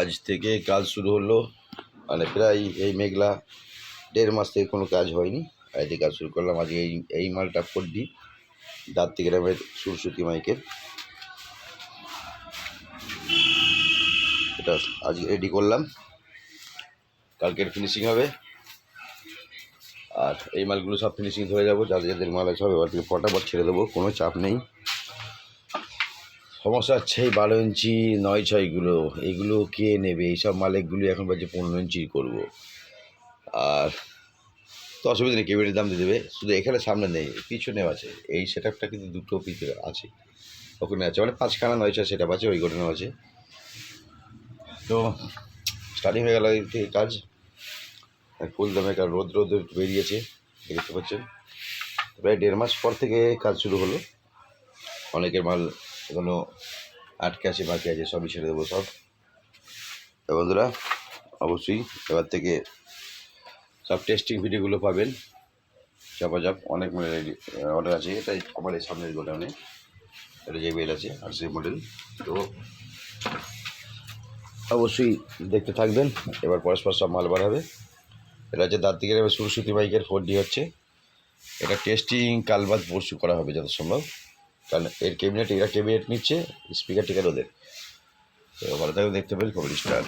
আজ থেকে কাজ শুরু হলো। মানে প্রায় এই মেঘলা দেড় মাস থেকে কোনো কাজ হয়নি। আজ থেকে কাজ শুরু করলাম। আজকে এই এই মালটা ফোর্ডি দাত্তি গ্রামের সুরসুতি মাইকের। এটা আজকে রেডি করলাম। কালকের ফিনিশিং হবে। আর এই মালগুলো সব ফিনিশিং ধরে যাব। যাদের যাদের মাল আছে সব এবার থেকে ফটাফট ছেড়ে দেবো। কোনো চাপ নেই। সমস্যা হচ্ছে এই বারো ইঞ্চি, নয় ছয়গুলো এইগুলো কে নেবে? এইসব মালিকগুলি এখন বলছে পনেরো ইঞ্চি করব। আর তো অসুবিধা নেই কেবিনের দাম দিয়ে দেবে। শুধু এখানে সামনে নেই পিছনেও আছে। এই সেট আপটা কিন্তু দুটো পিছনে আছে। ওখানে আছে মানে পাঁচখানা নয় ছয় সেট আপ আছে, ওই গোডানো আছে। তো স্টার্টিং হয়ে গেল এই কাজ। ফুল দামে কারণ রোদ রোদ বেরিয়েছে, দেখতে পাচ্ছেন। প্রায় দেড় মাস পর থেকে কাজ শুরু হলো। অনেকের মাল এখনও আটকে আছে, বাকি আছে, সবই ছেড়ে দেবো সব। বন্ধুরা, অবশ্যই এবার থেকে সব টেস্টিং ভিডিওগুলো পাবেন। চাপাচাপ, অনেক মডেল অর্ডার আছে। এটা আমার এই সামনের গোডাউনে। এটা যে বেল আছে, আর সেই মডেল তো অবশ্যই দেখতে থাকবেন। এবার পরস্পর সব মাল বাড়াবে এটা হচ্ছে দার্তিকের এবার সুরসুতি বাইকের ফোর ডি হচ্ছে। এটা টেস্টিং কালবাদ পরশু করা হবে, যত সম্ভব। কারণ এর ক্যাবিনেট এরা ক্যাবিনেট নিচ্ছে, স্পিকার টিকার ওদের তো ভালো থাকবে দেখতে পেলে খবর স্টার